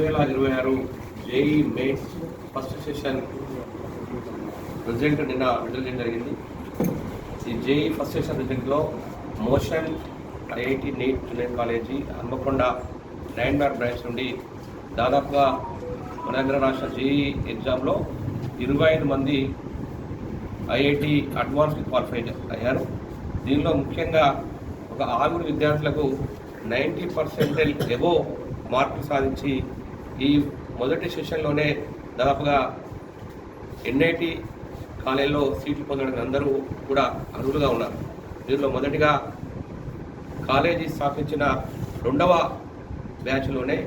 వేల ఇరవై ఆరు JEE May first session result నిన్న విడుదల చేయడం జరిగింది? ఈ JEE first session రిజల్ట్లో Motion IIT NEET junior college Hanmakonda nine bear branch నుండి దాదాపుగా మన రాష్ట్ర జేఈ ఎగ్జామ్లో ఇరవై ఐదు మంది ఐఐటి అడ్వాన్స్డ్ క్వాలిఫైడ్ అయ్యారు. దీనిలో ముఖ్యంగా ఒక ఆరుగురు విద్యార్థులకు నైంటీ పర్సెంటేజ్ ఎబో మార్కులు సాధించి ఈ మొదటి సెషన్లోనే దాదాపుగా ఎన్ఐటి కాలేజీలో సీట్లు పొందడానికి అందరూ కూడా అర్హులుగా ఉన్నారు. దీనిలో మొదటిగా కాలేజీ స్థాపించిన రెండవ బ్యాచ్లోనే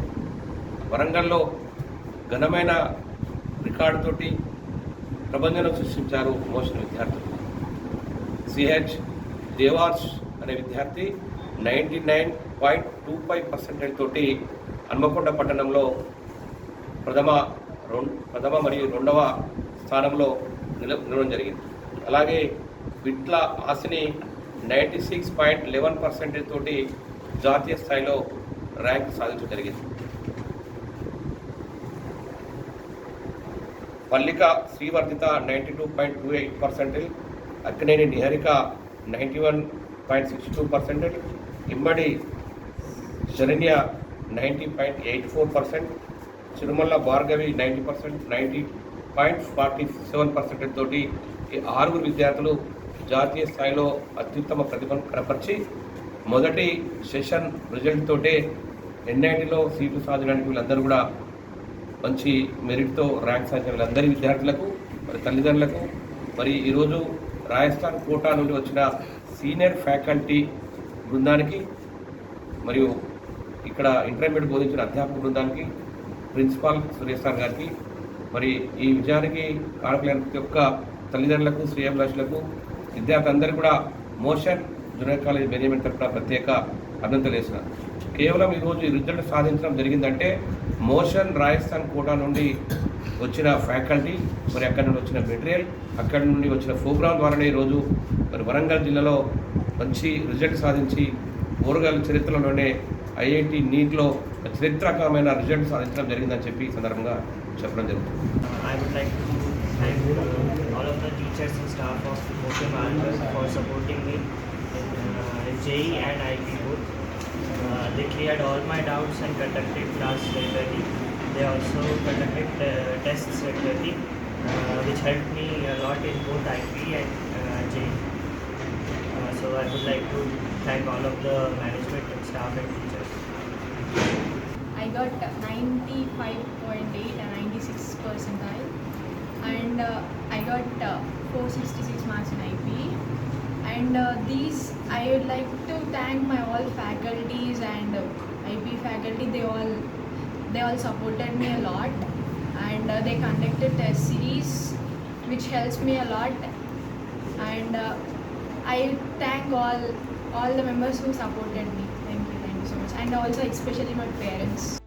వరంగల్లో ఘనమైన రికార్డుతోటి ప్రబంధనం సృష్టించారు మోషన్ విద్యార్థులు. సిహెచ్ దేవార్స్ అనే విద్యార్థి ninety nine point two five percentage తోటి హన్మకొండ పట్టణంలో ప్రథమ ప్రథమ మరియు రెండవ స్థానంలో నిల నిలవడం జరిగింది. అలాగే Vitla Ashani ninety six point eleven percentage తోటి జాతీయ స్థాయిలో ర్యాంక్ సాధించడం జరిగింది. Pallika Srivardhita ninety two point two eight percentage Akkineni Niharika ninety one point six two percentage Immadi Saranya ninety point eight four percent Chirumalla Bhargavi ninety percent ninety point forty seven percentage తోటి ఈ ఆరుగురు విద్యార్థులు జాతీయ స్థాయిలో అత్యుత్తమ ప్రతిభను కనపరిచి మొదటి session result తోటే ఎన్ఐటిలో సీట్లు సాధించడానికి వీళ్ళందరూ కూడా మంచి మెరిట్తో ర్యాంక్ సాధించిన వీళ్ళందరి విద్యార్థులకు మరి తల్లిదండ్రులకు మరి ఈరోజు రాజస్థాన్ కోటా నుండి వచ్చిన సీనియర్ ఫ్యాకల్టీ బృందానికి మరియు ఇక్కడ ఇంటర్మీడియట్ బోధించిన అధ్యాపక బృందానికి ప్రిన్సిపాల్ సురేష్ గారికి మరి ఈ విజయానికి కారకులైన ప్రతి ఒక్క తల్లిదండ్రులకు శ్రేయభిలాషులకు అందరూ కూడా మోషన్ జూనియర్ కాలేజ్ మేనేజ్మెంట్ తరఫున ప్రత్యేక అభినందనలు వేస్తున్నారు కేవలం ఈరోజు ఈ రిజల్ట్ సాధించడం జరిగిందంటే మోషన్ రాజస్థాన్ కోటా నుండి వచ్చిన ఫ్యాకల్టీ మరి అక్కడి నుండి వచ్చిన మెటీరియల్ అక్కడి నుండి వచ్చిన ప్రోగ్రాం ద్వారానే ఈరోజు మరి వరంగల్ జిల్లాలో మంచి రిజల్ట్ సాధించి ఊరగాల చరిత్రలోనే ఐఐటి నీట్లో చరిత్రకమైన రిజల్ట్ సాధించడం జరిగిందని చెప్పి ఈ సందర్భంగా చెప్పడం జరుగుతుంది Uh, I would like to thank uh, all of the teachers and staff of Motion Market for supporting me in, uh, in JE and IB both. Uh, they cleared all my doubts and conducted class regularly. They also conducted uh, tests regularly, uh, which helped me a lot in both IB and uh, JE. Uh, so I would like to thank all of the management got 95.8 and 96 percentile. And uh, I got uh, 466 marks in IP and uh, these I would like to thank my all faculties and uh, IP faculty. They all they all supported me a lot. And uh, they conducted test series which helps me a lot. And uh, I thank all all the members who supported me. Thank you thank you so much. And also especially my parents